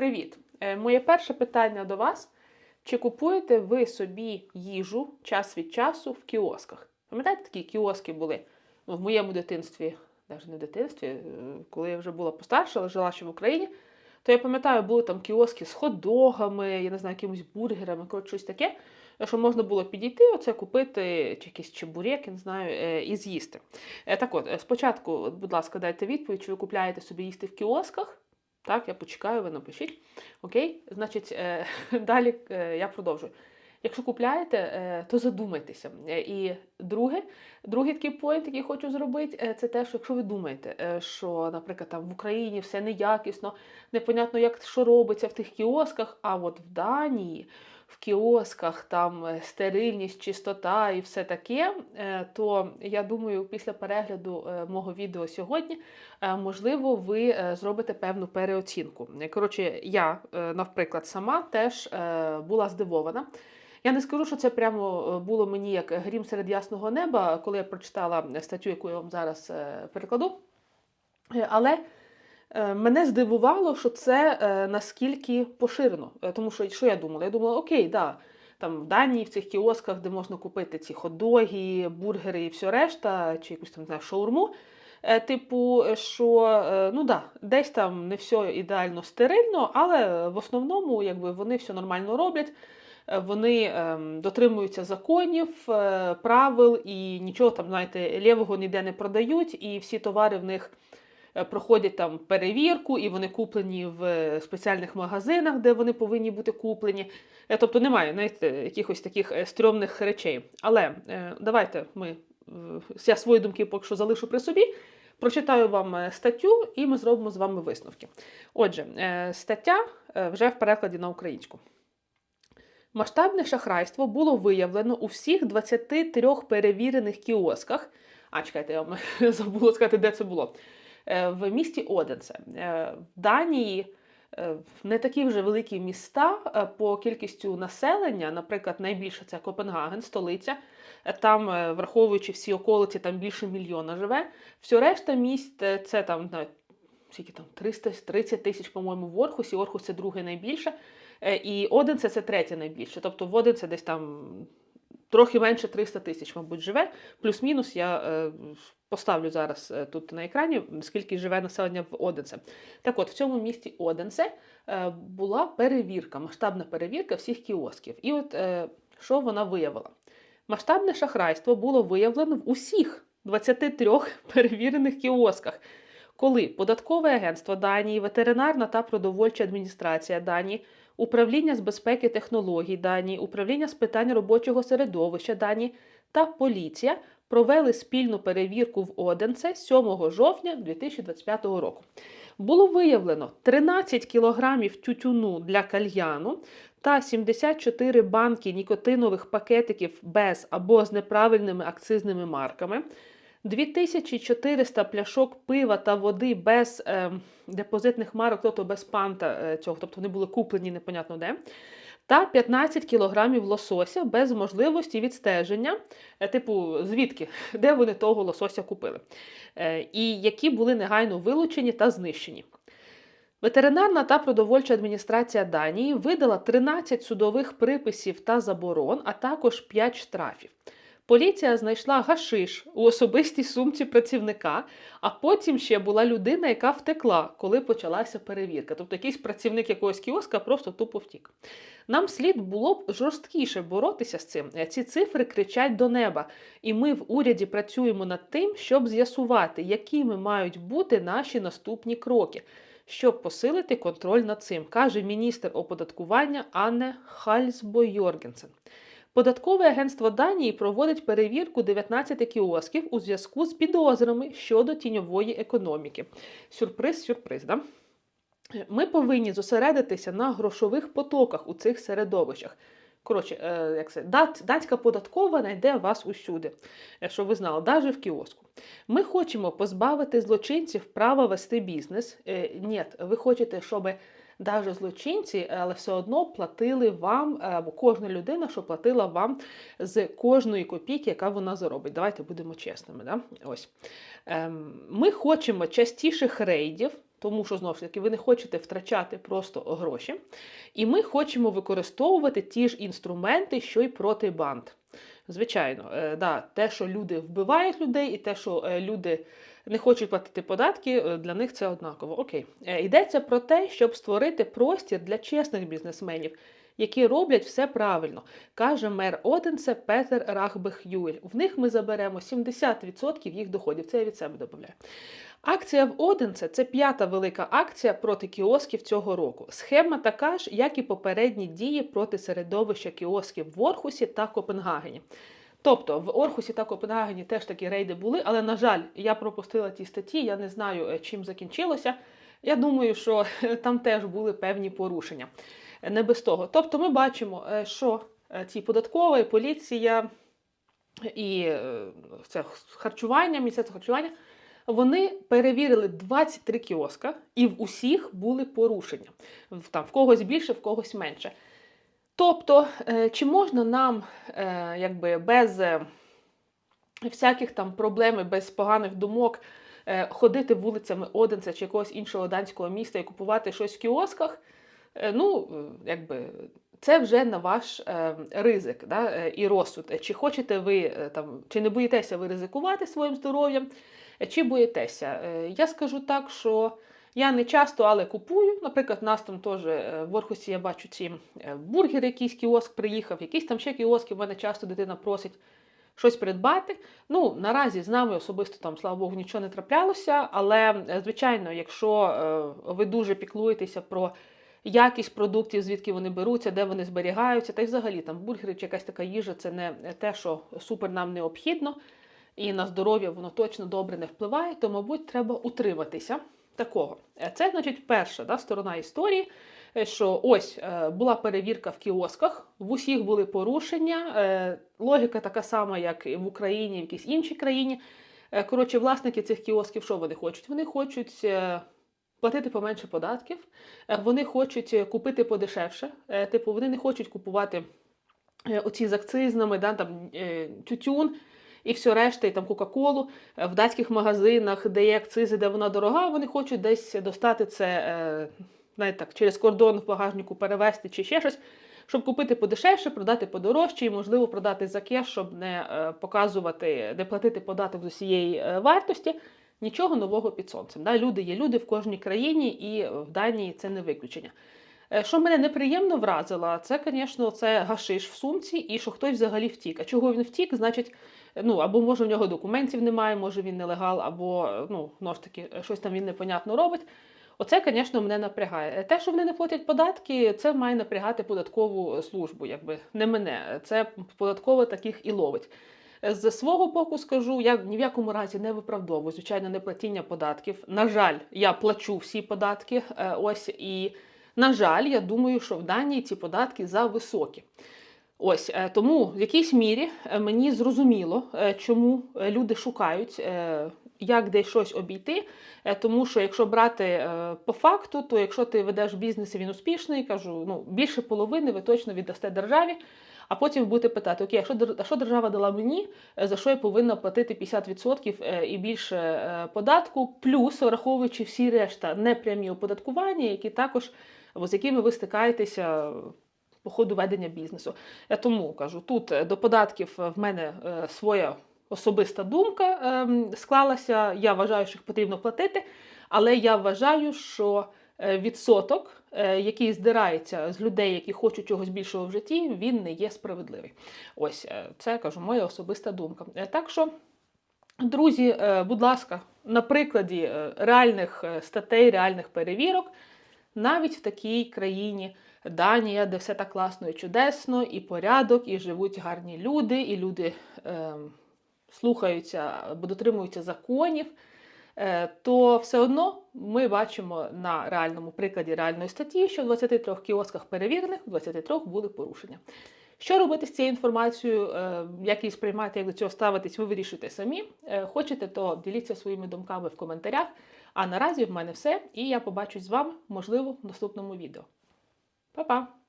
Привіт! Е, Моє перше питання до вас: чи купуєте ви собі їжу час від часу в кіосках? Пам'ятаєте, такі кіоски були ну, в моєму дитинстві, навіть не в дитинстві, е, коли я вже була постарша, але жила ще в Україні, то я пам'ятаю, були там кіоски з хот-догами, я не знаю, якимись бургерами, коротше, щось таке, що можна було підійти, оце купити, чи якийсь чебурек, я не знаю, е, і з'їсти. Так от, спочатку, будь ласка, дайте відповідь, чи ви купляєте собі їсти в кіосках? Так, я почекаю, ви напишіть. Окей, значить, е, далі е, я продовжую. Якщо купляєте, е, то задумайтеся. Е, І друге, другий такий поінт, який хочу зробити, е, це те, що якщо ви думаєте, е, що, наприклад, там в Україні все неякісно, непонятно, як що робиться в тих кіосках, а от в Данії. В кіосках там е, стерильність, чистота і все таке, е, то я думаю, після перегляду е, мого відео сьогодні можливо, ви зробите певну переоцінку. Коротше, я, наприклад, сама теж була здивована. Я не скажу, що це прямо було мені як грім серед ясного неба, коли я прочитала статтю, яку я вам зараз перекладу. Але мене здивувало, що це е, наскільки поширено. Е, Тому що що я думала? Я думала, окей, да, там в Данії, в цих кіосках, де можна купити ці хот-доги, бургери і все решта, чи якусь там не знаю, шаурму. Е, Типу, що е, ну да, десь там не все ідеально стерильно, але в основному якби, вони все нормально роблять. Е, Вони ем, дотримуються законів, е, правил і нічого там, знаєте, лівого ніде не продають, і всі товари в них е, проходять там перевірку, і вони куплені в е, спеціальних магазинах, де вони повинні бути куплені. Е, Тобто немає знаєте, якихось таких е, стрьомних речей. Але е, давайте ми е, я свої думки поки що залишу при собі. Прочитаю вам е, статтю, і ми зробимо з вами висновки. Отже, е, стаття е, вже в перекладі на українську. Масштабне шахрайство було виявлено у всіх 23 перевірених кіосках. А, чекайте, я вам забула сказати, де це було. Е, В місті Оденсе. Е, В Данії е, не такі вже великі міста по кількістю населення, наприклад, найбільше це Копенгаген, столиця. Там, враховуючи всі околиці, там більше мільйона живе. Все решта міст це там, скільки там 330 тисяч, по-моєму, в Орхусі. Орхус це друге найбільше. І Оденце це третє найбільше. Тобто в Оденце десь там трохи менше 300 тисяч, мабуть, живе. Плюс-мінус я е, поставлю зараз е, тут на екрані, скільки живе населення в Оденце. Так от, в цьому місті Оденце е, була перевірка, масштабна перевірка всіх кіосків. І от що вона виявила? Масштабне шахрайство було виявлено в усіх 23 перевірених кіосках. Коли податкове агентство Данії, ветеринарна та продовольча адміністрація Данії, управління з безпеки технологій Данії, управління з питань робочого середовища Данії та поліція провели спільну перевірку в Оденце 7 жовтня 2025 року. Було виявлено 13 кілограмів тютюну для кальяну та 74 банки нікотинових пакетиків без або з неправильними акцизними марками. 2400 пляшок пива та води без е, депозитних марок, тобто без панта е, цього, тобто вони були куплені непонятно де. Та 15 кілограмів лосося без можливості відстеження, е, типу, звідки, де вони того лосося купили, е, і які були негайно вилучені та знищені. Ветеринарна та продовольча адміністрація Данії видала 13 судових приписів та заборон, а також 5 штрафів. Поліція знайшла гашиш у особистій сумці працівника, а потім ще була людина, яка втекла, коли почалася перевірка. Тобто якийсь працівник якогось кіоска просто тупо втік. Нам слід було б жорсткіше боротися з цим. Е, Ці цифри кричать до неба, і ми в уряді працюємо над тим, щоб з'ясувати, якими мають бути наші наступні кроки. Щоб посилити контроль над цим, каже міністр оподаткування Анне Хальсбо Йоргенсен. Податкове агентство Данії проводить перевірку 19 кіосків у зв'язку з підозрами щодо тіньової економіки. Сюрприз, сюрприз, да? Ми повинні зосередитися на грошових потоках у цих середовищах. Коротше, е, як це, дат, датська податкова знайде вас усюди, е, щоб ви знали, навіть в кіоску. Ми хочемо позбавити злочинців права вести бізнес. Е, ні, ви хочете, щоб навіть злочинці, але все одно платили вам, е, або кожна людина, що платила вам з кожної копійки, яка вона заробить. Давайте будемо чесними. Да? Ось. Ем, Ми хочемо частіших рейдів тому що знову ж таки ви не хочете втрачати просто гроші. І ми хочемо використовувати ті ж інструменти, що й проти банд. Звичайно, е, да, те, що люди вбивають людей, і те, що е, люди не хочуть платити податки, е, для них це однаково. Окей. Е, Йдеться про те, щоб створити простір для чесних бізнесменів, які роблять все правильно, каже мер Оденсе Петер Рахбехюель. В них ми заберемо 70% їх доходів. Це я від себе додаю. Акція в Оденце це п'ята велика акція проти кіосків цього року. Схема така ж, як і попередні дії проти середовища кіосків в Орхусі та Копенгагені. Тобто в Орхусі та Копенгагені теж такі рейди були, але, на жаль, я пропустила ті статті, я не знаю, е, чим закінчилося. Я думаю, що там теж були певні порушення. Е, Не без того. Тобто ми бачимо, е, що ці податкова поліція і це харчування, міністерство харчування, вони перевірили 23 кіоска, і в усіх були порушення. Там в когось більше, в когось менше. Тобто, е, чи можна нам е, якби без е, всяких там проблем, без поганих думок ходити вулицями Оденця чи якогось іншого данського міста і купувати щось в кіосках? Ну, якби це вже на ваш ризик да, і розсуд. Чи хочете ви там, чи не боїтеся ви ризикувати своїм здоров'ям, чи боїтеся? Я скажу так, що я не часто, але купую. Наприклад, у нас там теж е, в Орхусі я бачу ці е, бургери, якийсь кіоск приїхав, якісь там ще кіоски, в мене часто дитина просить щось придбати. Ну, наразі з нами особисто там, слава Богу, нічого не траплялося, але, звичайно, якщо е, ви дуже піклуєтеся про якість продуктів, звідки вони беруться, де вони зберігаються, та й взагалі там бургери чи якась така їжа це не те, що супер нам необхідно, і на здоров'я воно точно добре не впливає, то, мабуть, треба утриматися такого. Е, Це, значить, перша да, сторона історії, е, що ось е, була перевірка в кіосках, в усіх були порушення. Логіка така сама, як і в Україні, в якійсь іншій країні. Коротше, власники цих кіосків, що вони хочуть? Вони хочуть платити поменше податків, вони хочуть купити подешевше. Типу, вони не хочуть купувати оці з акцизнами, да, там, тютюн і все решта, і там Кока-Колу е, в датських магазинах, де є акцизи, де вона дорога, вони хочуть десь достати це е, знаєте, так, через кордон в багажнику перевезти чи ще щось, щоб купити подешевше, продати подорожче і, можливо, продати за кеш, щоб не е, показувати, не платити податок з усієї вартості. Нічого нового під сонцем. Да? Люди є люди в кожній країні, і в Данії це не виключення. Що мене неприємно вразило, це, звісно, це гашиш в сумці, і що хтось взагалі втік. А чого він втік, значить, ну або може в нього документів немає, може він нелегал, або ну, знову ж таки, щось там він непонятно робить. Оце, звісно, мене напрягає. Те, що вони не платять податки, це має напрягати податкову службу, якби не мене. Це податково таких і ловить. З свого боку скажу, я ні в якому разі не виправдовую, звичайно, не платіння податків. На жаль, я плачу всі податки. е, Ось і на жаль, я думаю, що в Данії ці податки зависокі. Ось е, тому в якійсь мірі е, мені зрозуміло, е, чому люди шукають, як десь щось обійти. Тому що якщо брати по факту, то якщо ти ведеш бізнес і він успішний, кажу, ну більше половини ви точно віддасте державі. А потім будете питати, окей, а що, держава дала мені, за що я повинна платити 50% е, і більше податку, плюс враховуючи всі решта непрямі оподаткування, які також з якими ви стикаєтеся по ходу ведення бізнесу. Я тому кажу, тут е, до податків е, в мене е, своя особиста думка ем, склалася. Я вважаю, що їх потрібно платити, але я вважаю, що відсоток, який здирається з людей, які хочуть чогось більшого в житті, він не є справедливий. Ось це кажу, моя особиста думка. Так що. Друзі, будь ласка, на прикладі реальних статей, реальних перевірок, навіть в такій країні Данія, де все так класно і чудесно, і порядок, і живуть гарні люди, і люди е, слухаються дотримуються законів, е, то все одно ми бачимо на реальному прикладі реальної статті, що в 23 кіосках перевірених, в 23 були порушення. Що робити з цією інформацією, е, як її сприймати, як до цього ставитись, ви вирішуєте самі. Е, Хочете, то діліться своїми думками в коментарях. А наразі в мене все, і я побачусь з вами, можливо, в наступному відео. 抱抱